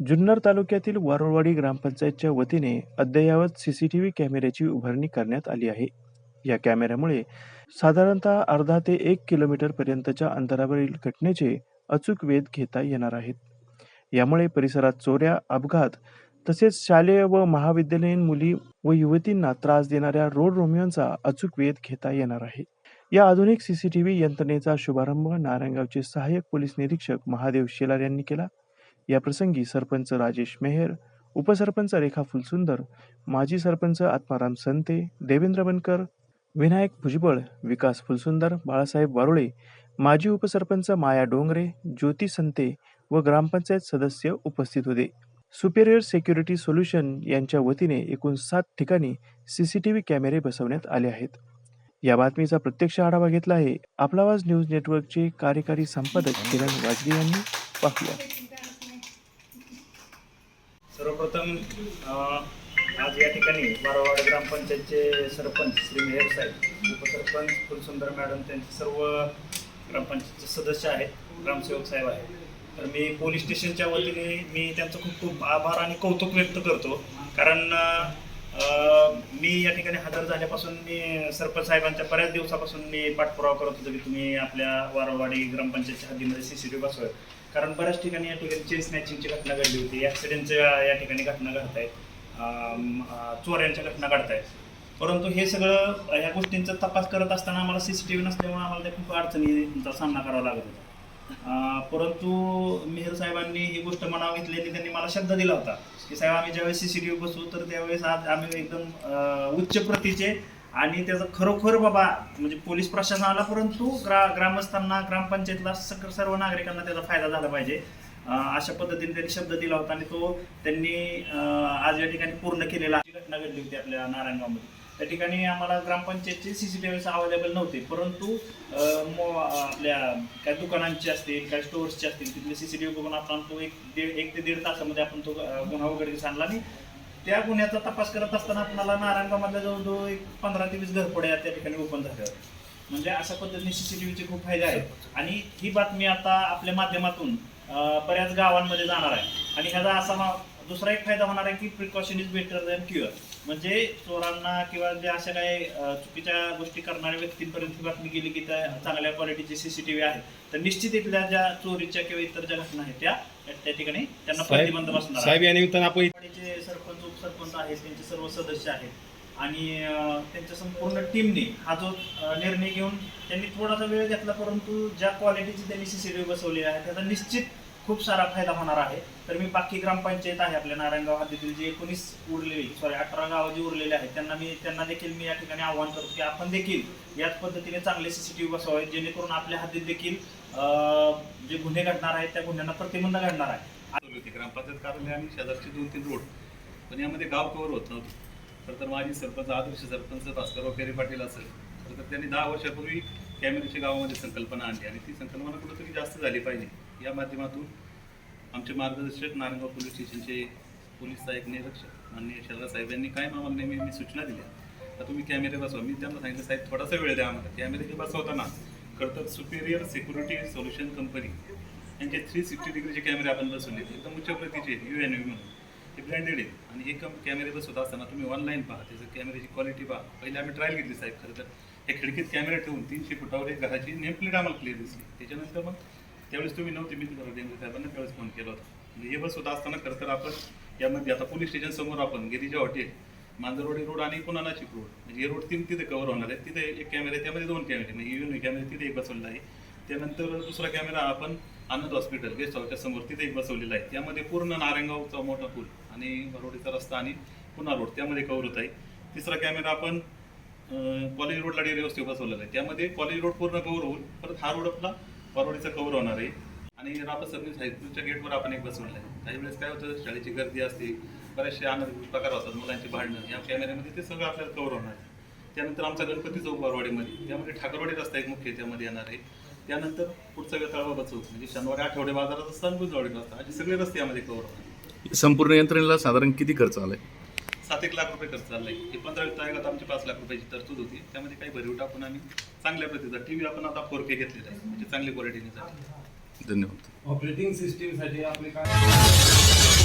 जुन्नर तालुक्यातील वारुळवाडी ग्रामपंचायतच्या वतीने अद्ययावत सीसीटीव्ही कॅमेऱ्याची उभारणी करण्यात आली आहे. या कॅमेऱ्यामुळे साधारणतः अर्धा ते एक किलोमीटर पर्यंतच्या अंतरावरील घटनेचे अचूक वेध घेता येणार आहेत. यामुळे परिसरात चोऱ्या अपघात तसेच शालेय व महाविद्यालयीन मुली व युवतींना त्रास देणाऱ्या रोड रोमियोंचा अचूक वेध घेता येणार आहे. या आधुनिक सीसीटीव्ही यंत्रणेचा शुभारंभ नारायणगावचे सहाय्यक पोलीस निरीक्षक महादेव शेलार यांनी केला. या प्रसंगी सरपंच राजेश मेहर उपसरपंच रेखा फुलसुंदर माजी सरपंच आत्माराम संते देवेंद्र बनकर विनायक भुजबळ विकास फुलसुंदर बाळासाहेब वारुळे माजी उपसरपंच माया डोंगरे ज्योती संते व ग्रामपंचायत सदस्य उपस्थित होते. सुपेरियर सेक्युरिटी सोल्युशन यांच्या वतीने एकूण सात ठिकाणी सीसीटीव्ही कॅमेरे बसवण्यात आले आहेत. या बातमीचा प्रत्यक्ष आढावा घेतला आहे. आपला आवाज न्यूज नेटवर्कचे कार्यकारी संपादक किरण वाजगे यांनी पाहूया सर्वप्रथम आज या ठिकाणी बारावाड ग्रामपंचायतचे सरपंच श्री मेहर साहेब उपसरपंच फुलसुंदर मॅडम त्यांचे सर्व ग्रामपंचायतचे सदस्य आहेत ग्रामसेवक साहेब आहेत. तर मी पोलीस स्टेशनच्या वतीने मी त्यांचं खूप खूप आभार आणि कौतुक व्यक्त करतो. कारण मी या ठिकाणी हजर झाल्यापासून मी सरपंच साहेबांच्या बऱ्याच दिवसापासून मी पाठपुरावा करत होतो की तुम्ही आपल्या वारवाडी ग्रामपंचायतच्या हद्दीमध्ये सी सी टी व्ही बसवाय कारण बऱ्याच ठिकाणी या ठिकाणी चेन स्नॅचिंगची घटना घडली होती. ॲक्सिडेंटच्या या ठिकाणी घटना घडत आहेत चोऱ्यांच्या घटना घडत आहेत परंतु हे सगळं ह्या गोष्टींचा तपास करत असताना आम्हाला सी सी टी व्ही नसल्यामुळे आम्हाला त्या खूप अडचणींचा सामना करावा लागत होता. परंतु मेहर साहेबांनी ही गोष्ट मनावर घेतली त्यांनी मला शब्द दिला होता की साहेब आम्ही ज्यावेळेस सी सी टी व्ही बसू तर त्यावेळेस आज आम्ही एकदम उच्च प्रतीचे आणि त्याचं खरोखर बाबा म्हणजे पोलीस प्रशासनाला परंतु ग्रा ग्रामस्थांना ग्रामपंचायतला सग सर्व नागरिकांना त्याचा फायदा झाला पाहिजे. अशा पद्धतीने त्यांनी शब्द दिला होता आणि तो त्यांनी आज या ठिकाणी पूर्ण केलेला घटना घडली होती आपल्या नारायणगावमध्ये. त्या ठिकाणी आम्हाला ग्रामपंचायतचे C C T V available नव्हते. परंतु मो- आपल्या काय दुकानांचे असतील काय स्टोअर्सचे असतील तिथले सी सी टी व्ही बघून आपण तो एक दीड एक ते दीड तासामध्ये आपण तो गुन्हा वगैरे आणला आणि त्या गुन्ह्याचा तपास करत असताना आपल्याला नारायणगावमधल्या जवळजवळ एक पंधरा ते वीस घरपड्या त्या ठिकाणी ओपन झाल्या. होत्या. म्हणजे अशा पद्धतीने सी सी टी व्हीचे खूप फायदे आहेत. आणि ही बातमी आता आपल्या माध्यमातून बऱ्याच गावांमध्ये जाणार आहे. आणि ह्याचा असा दुसरा एक फायदा होणार आहे की precaution is better than cure म्हणजे चोरांना किंवा जे अशा काही चुकीच्या गोष्टी करणाऱ्या व्यक्तींपर्यंत ही बातमी गेली की त्या चांगल्या क्वालिटीचे सीसीटीव्ही आहेत तर निश्चित इथल्या ज्या चोरीच्या किंवा इतर ज्या घटना आहेत त्या त्या ठिकाणी त्यांना प्रतिबंध बसणार आहे. साहेब या निमित्तानं आपण वाडीचे सरपंच उपसरपंच आहेत त्यांचे सर्व सदस्य आहेत आणि त्यांच्या संपूर्ण टीमने हा जो निर्णय घेऊन त्यांनी थोडासा वेळ घेतला परंतु ज्या क्वालिटीची त्यांनी सीसीटीव्ही बसवली आहे त्याचा निश्चित खूप सारा फायदा होणार आहे. तर मी बाकी ग्रामपंचायत आहे आपल्या नारायणगाव हद्दीतील जे एकोणीस उरलेली सॉरी अठरा गावं जी उरलेली आहेत त्यांना मी त्यांना देखील मी या ठिकाणी आव्हान करतो की आपण देखील याच पद्धतीने चांगले सीसीटीव्ही बसवावे जेणेकरून आपल्या हद्दीत देखील जे गुन्हे घडणार आहेत त्या गुन्ह्यांना प्रतिबंध घडणार आहे. ग्रामपंचायत कार्यालय आणि शेजारचे दोन तीन रोड पण यामध्ये गाव कव्हर होत नव्हतं. तर तर माझी सरपंच आदर्श सरपंच भास्करराव पेरे पाटील असेल. खरं तर त्यांनी दहा वर्षापूर्वी कॅमेऱ्याच्या गावामध्ये संकल्पना आणली आणि ती संकल्पना कुठेतरी जास्त झाली पाहिजे. या माध्यमातून आमचे मार्गदर्शक नारायणगाव पोलीस स्टेशनचे पोलीस सहाय्यक निरीक्षक माननीय शरदा साहेब यांनी काय आम्हाला नेहमी मी सूचना दिल्या. तर तुम्ही कॅमेरे बसवा मी त्यांना सांगितलं साहेब थोडासा वेळ द्या आम्हाला. कॅमेरे बसवताना खरं सुपेरियर सिक्युरिटी सोल्युशन कंपनी यांचे थ्री सिक्स्टी डिग्रीचे कॅमेरे आपण बसवले. एकदम उच्च प्रतीचे यू एन व्ही म्हणून. ते ब्रँडेड आहेत. आणि हे कम कॅमेरे बसवत असताना तुम्ही ऑनलाईन पहा. त्याचं कॅमेऱ्याची क्वालिटी पहा. पहिले आम्ही ट्रायल घेतली साहेब खरं तर. हे खिडकीत कॅमेरा ठेवून तीनशे फुटावर एक घराची नेमप्लेट आम्हाला क्लिअर दिसली. त्याच्यानंतर मग त्यावेळेस तुम्ही नव्हते मी तुम्हाला देवेंद्र साहेबांना त्यावेळेस फोन केला होता. म्हणजे हे बसवत असताना खरं तर आपण यामध्ये आता पोलीस स्टेशन समोर आपण गिरीजा हॉटेल मांजरवाडी रोड आणि पुन्हा नाशिक रोड म्हणजे हे रोड तीन तिथे कव्हर होणार आहे तिथे एक कॅमेरा त्यामध्ये दोन कॅमेरे म्हणजे युनिक कॅमेरे तिथे एक बसवलेला आहे. त्यानंतर दुसरा कॅमेरा आपण आनंद हॉस्पिटल गेस्ट हाऊसच्या समोर तिथे एक बसवलेला आहे. त्यामध्ये पूर्ण नारायणगावचा मोठा पूल आणि भरोडीचा रस्ता आणि पुन्हा रोड त्यामध्ये कव्हर होत आहे. तिसरा कॅमेरा आपण कॉलेज रोडला डेरे व्यवस्थित बसवलेला आहे. त्यामध्ये कॉलेज रोड पूर्ण कव्हर होऊन परत हा रोड आपला परवडीचं कव्हर होणार आहे. आणि रापा सर्व्हिस हायस्कूलच्या गेटवर आपण एक बसवलं आहे काही वेळेस काय होतं शाळेची गर्दी असते बरेचसे आनंद प्रकार होतात मुलांची भांडणं या कॅमेऱ्यामध्ये ते सगळं आपल्याला कव्हर होणार. आहे त्यानंतर आमचा गणपती चौक बारवाडीमध्ये त्यामध्ये ठाकरवाडी रस्ता एक मुख्य त्यामध्ये येणार आहे. त्यानंतर पुढचा वेताळवा बसवतो म्हणजे शनिवारी आठवडे बाजारात असतात आणि रस्ता असे सगळे रस्ते यामध्ये कव्हर होणार. संपूर्ण यंत्रणेला साधारण किती खर्च आलाय? सात एक लाख रुपये खर्च चाललाय हे पंधरा वित्त आमची पाच लाख रुपयाची तरतूद होती. त्यामध्ये काही भरीव टाकून आम्ही चांगल्या प्रतीचा टी व्ही आपण आता फोर के घेतलेला आहे. म्हणजे चांगली क्वालिटीने धन्यवाद. ऑपरेटिंग सिस्टीमसाठी आपले काय